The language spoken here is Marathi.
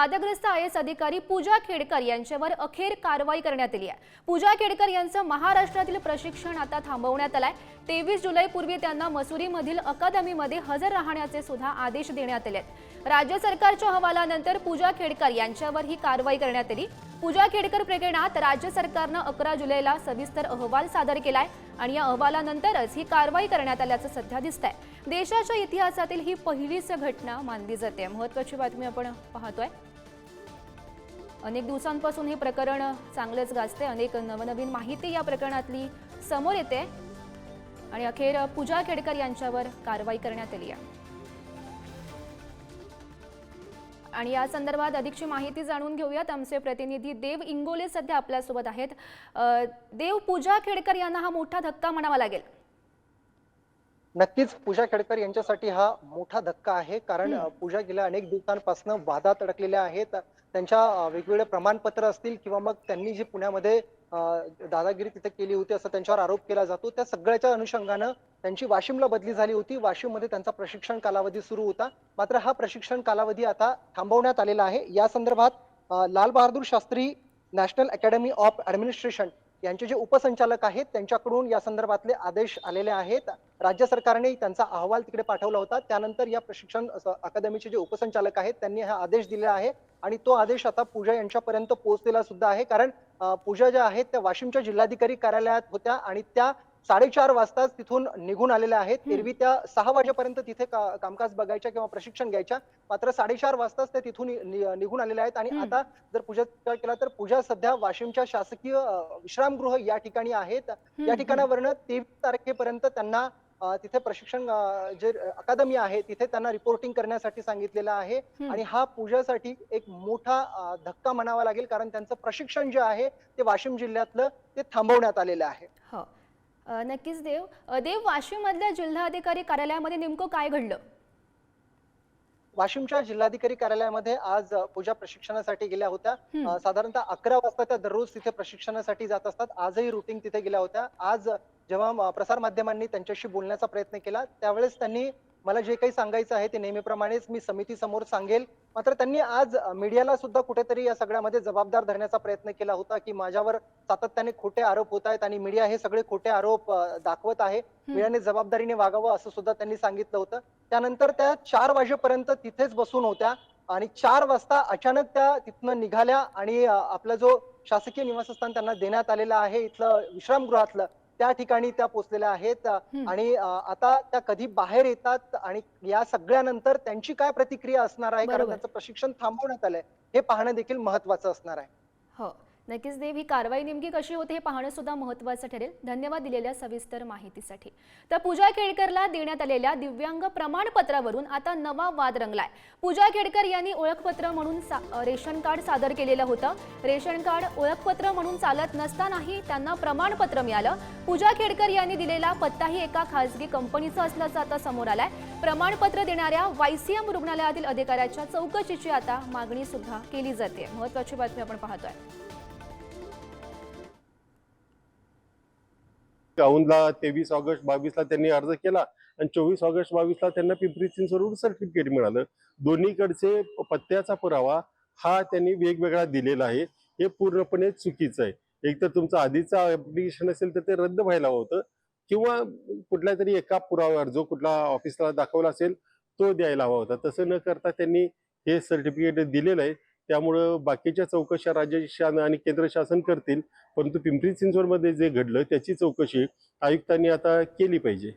वादग्रस्त आय एस अधिकारी पूजा खेडकर यांच्यावर अखेर कारवाई करण्यात आली आहे. पूजा खेडकर यांचं महाराष्ट्रातील प्रशिक्षण आता थांबवण्यात आलंय. तेवीस जुलैपूर्वी त्यांना मसुरीमधील अकादमीमध्ये हजर राहण्याचे सुद्धा आदेश देण्यात आले आहेत राज्य सरकारच्या अहवालानंतर पूजा खेडकर यांच्यावर ही कारवाई करण्यात आली. पूजा खेडकर प्रकरणात राज्य सरकारनं अकरा जुलैला सविस्तर अहवाल सादर केलाय आणि या अहवालानंतरच ही कारवाई करण्यात आल्याचं सध्या दिसतंय. देशाच्या इतिहासातील ही पहिलीच घटना मानली जाते. महत्वाची बातमी आपण पाहतोय. अनेक दिवसांपासून हे प्रकरण चांगलंच गाजते. अनेक नवनवीन माहिती या प्रकरणातली समोर येते. आणि अखेर पूजा खेडकर यांच्यावर कारवाई करण्यात आली आहे. आणि या संदर्भात अधिकची माहिती जाणून घेऊयात. आमचे प्रतिनिधी देव इंगोले सध्या आपल्यासोबत आहेत. देव पूजा खेडकर यांना हा मोठा धक्का म्हणावा लागेल. नक्कीच पूजा खेडकर यांच्यासाठी हा मोठा धक्का आहे. कारण पूजा गेल्या अनेक दिवसांपासून वादात अडकलेल्या आहेत. त्यांच्या वेगवेगळे प्रमाणपत्र असतील किंवा मग त्यांनी जी पुण्यामध्ये दादागिरी तिथे केली होती असं त्यांच्यावर आरोप केला जातो. त्या सगळ्याच्या अनुषंगानं त्यांची वाशिमला बदली झाली होती. वाशिममध्ये त्यांचा प्रशिक्षण कालावधी सुरू होता. मात्र हा प्रशिक्षण कालावधी आता थांबवण्यात आलेला आहे. या संदर्भात Lal Bahadur Shastri national academy of administration यांचे जे उपसंचालक आहेत त्यांच्याकडून या संदर्भातले आदेश आलेले आहेत. राज्य सरकारने त्यांचा अहवाल तिकडे पाठवला होता. त्यानंतर या प्रशिक्षण अकादमीचे जे उपसंचालक आहेत त्यांनी हा आदेश दिला आहे आणि तो आदेश आता पूजा यांच्यापर्यंत पोहोचलेला सुद्धा आहे. कारण पूजा ज्या आहेत त्या वाशिमच्या जिल्हाधिकारी कार्यालयात होत्या आणि त्या साडेचार वाजताच तिथून निघून आलेल्या आहेत. एरवी त्या सहा वाजेपर्यंत तिथे का- कामकाज बघायच्या किंवा प्रशिक्षण घ्यायच्या. मात्र साडेचार वाजताच त्या तिथून निघून आलेल्या आहेत. आणि. आता जर पूजा केला तर पूजा सध्या वाशिमच्या शासकीय विश्रामगृह या ठिकाणी आहेत. या ठिकाणावरनं तेवीस तारखेपर्यंत त्यांना तिथे प्रशिक्षण जे अकादमी आहे तिथे त्यांना रिपोर्टिंग करण्यासाठी सांगितलेलं आहे. आणि हा पूजासाठी एक मोठा धक्का म्हणावा लागेल. कारण त्यांचं प्रशिक्षण जे आहे ते वाशिम जिल्ह्यातलं ते थांबवण्यात आलेलं आहे. नक्कीच देव. देव वाशिममधल्या जिल्हाधिकारी कार्यालयामध्ये नेमकं काय घडलं? वाशिमच्या जिल्हाधिकारी कार्यालयामध्ये आज पूजा प्रशिक्षणासाठी गेल्या होत्या. साधारणतः अकरा वाजता त्या दररोज तिथे प्रशिक्षणासाठी जात असतात. आजही रुटीन तिथे गेल्या होत्या. आज जेव्हा प्रसार माध्यमांनी त्यांच्याशी बोलण्याचा प्रयत्न केला त्यावेळेस त्यांनी मला जे काही सांगायचं आहे ते नेहमीप्रमाणेच मी समिती समोर सांगेल. मात्र त्यांनी आज मीडियाला सुद्धा कुठेतरी या सगळ्यामध्ये जबाबदार धरण्याचा प्रयत्न केला होता की माझ्यावर सातत्याने खोटे आरोप होत आहेत आणि मीडिया हे सगळे खोटे आरोप दाखवत आहे. मीडियाने जबाबदारीने वागावं असं सुद्धा त्यांनी सांगितलं होतं. त्यानंतर त्या चार वाजेपर्यंत तिथेच बसून होत्या आणि चार वाजता अचानक त्या तिथनं निघाल्या आणि आपला जो शासकीय निवासस्थान त्यांना देण्यात आलेलं आहे इथलं विश्रामगृहातलं त्या ठिकाणी त्या पोहोचलेल्या आहेत. आणि आता त्या कधी बाहेर येतात आणि या सगळ्यानंतर त्यांची काय प्रतिक्रिया असणार आहे? कारण. त्यांचं प्रशिक्षण थांबवण्यात आलंय. हे पाहणं देखील महत्वाचं असणार आहे. हो. नक्कीच देव ही कारवाई नेमकी कशी होते हे पाहणं सुद्धा महत्त्वाचं ठरेल. धन्यवाद दिलेल्या सविस्तर माहितीसाठी. तर पूजा खेडकरला देण्यात आलेल्या दिव्यांग प्रमाणपत्रावरून आता नवा वाद रंगलाय. पूजा खेडकर यांनी ओळखपत्र म्हणून सा- रेशन कार्ड सादर केलेलं होतं. रेशन कार्ड ओळखपत्र म्हणून चालत नसतानाही त्यांना प्रमाणपत्र मिळालं. पूजा खेडकर यांनी दिलेला पत्ताही एका खासगी कंपनीचा असल्याचं आता समोर आलाय. प्रमाणपत्र देणाऱ्या वायसीएम रुग्णालयातील अधिकाऱ्याच्या चौकशीची आता मागणी सुद्धा केली जाते. महत्वाची बातमी आपण पाहतोय. औंधला तेवीस ऑगस्ट बावीसला त्यांनी अर्ज केला आणि चोवीस ऑगस्ट बावीसला त्यांना पिंपरी चिंचवड सर्टिफिकेट मिळालं. दोन्हीकडचे पत्त्याचा पुरावा हा त्यांनी वेगवेगळा दिलेला आहे. हे पूर्णपणे चुकीचं आहे. एक तर तुमचं आधीचं ऍप्लिकेशन असेल तर ते रद्द व्हायला होतं किंवा कुठल्या तरी एका पुराव्यावर जो कुठला ऑफिसला दाखवला असेल तो द्यायला हवा होता. तसं न करता त्यांनी हे सर्टिफिकेट दिलेलं आहे. त्यामुळं बाकीच्या चौकशा राज्य शासन आणि केंद्र शासन करतील परंतु पिंपरी चिंचवडमध्ये जे घडलं त्याची चौकशी आयुक्तांनी आता केली पाहिजे.